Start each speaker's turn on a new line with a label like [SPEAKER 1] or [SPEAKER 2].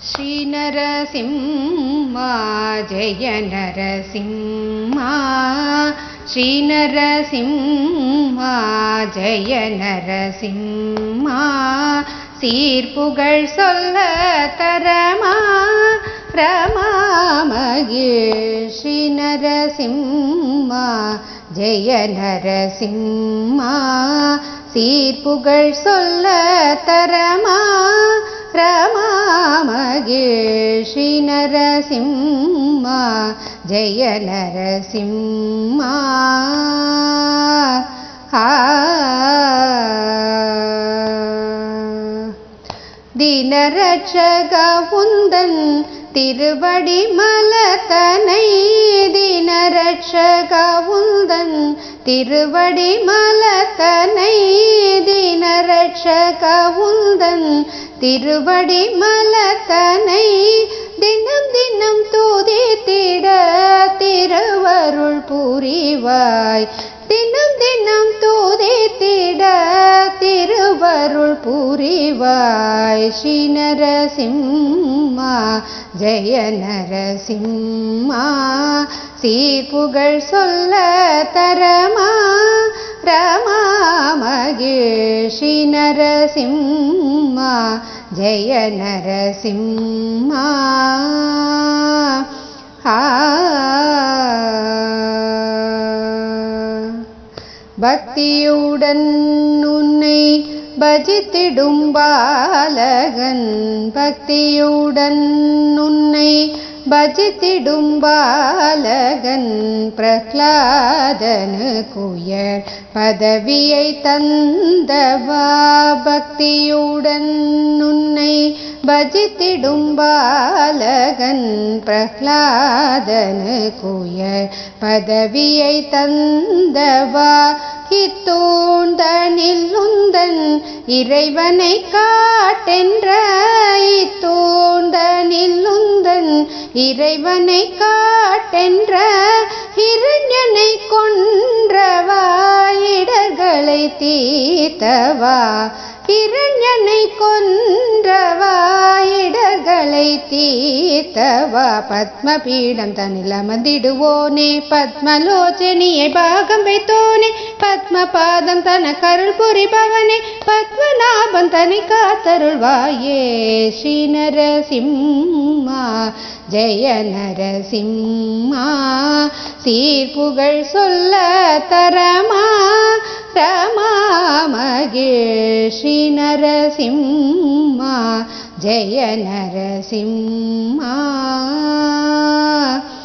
[SPEAKER 1] ஸ்ரீநரசிம்மா ஜெய நரசிம்மா ஸ்ரீநரசிம்மா ஜெய நரசிம்மா சீர்புகழ் சொல்ல தரமா ரமாமகிழ் ஸ்ரீநரசிம்மா ஜெய நரசிம்மா சீர்புகழ் சொல்ல தரமா ரமாமகிழ் நரசிம்மா ஜெய நரசிம்மா தினரட்சக உந்தன் திருவடி மலத்தனை தினரட்சக உந்தன் திருவடி மலத்தனை தினரட்சக உந்தன் திருவடி மலத்தனை தினம் தினம் தூதித்திட திருவருள் புரிவாய். தினம் தினம் தூதித்திட திருவருள் புரிவாய். ஸ்ரீ நரசிம்மா ஜெய நரசிம்மா சீர்புகழ் சொல்ல தரமா ரமா மகிழ். ஸ்ரீ நரசிம்மா ஜெய நரசிம்மா. பக்தியுடன் உன்னை பஜித்திடும் பாலகன். பக்தியுடன் உன்னை பஜித்திடும் பாலகன் பிரகலாதனு குயர் பதவியை தந்தவா பக்தியுடன் உன்னை பஜித்திடும் பாலகன் பிரகலாதனு குயர் பதவியை தந்தவா இத்தூண்டனில் உந்தன் இறைவனை காட்டென்ற இத்தூண்டனில் உந்தன் இறைவனை காட்டென்ற இரண்யனை கொன்றவாயிடர்களை தீர்த்தவா இரண்யனை தீ இடர்களை பத்மபீடம் தன்னில் அமர்ந்திடுவோனே. பத்மலோச்சனியை பாகம் வைத்தோனே. பத்ம பாதம் தன கருள் புரிபவனே. பத்மநாபம் தனி காத்தருள்வாயே. ஸ்ரீ நரசிம்மா ஜெய நரசிம்மா சீர்புகழ் சொல்ல தரமா. ரமா மகிழ் ஸ்ரீ நரசிம்மா ஜெய நரசிம்மா ஆ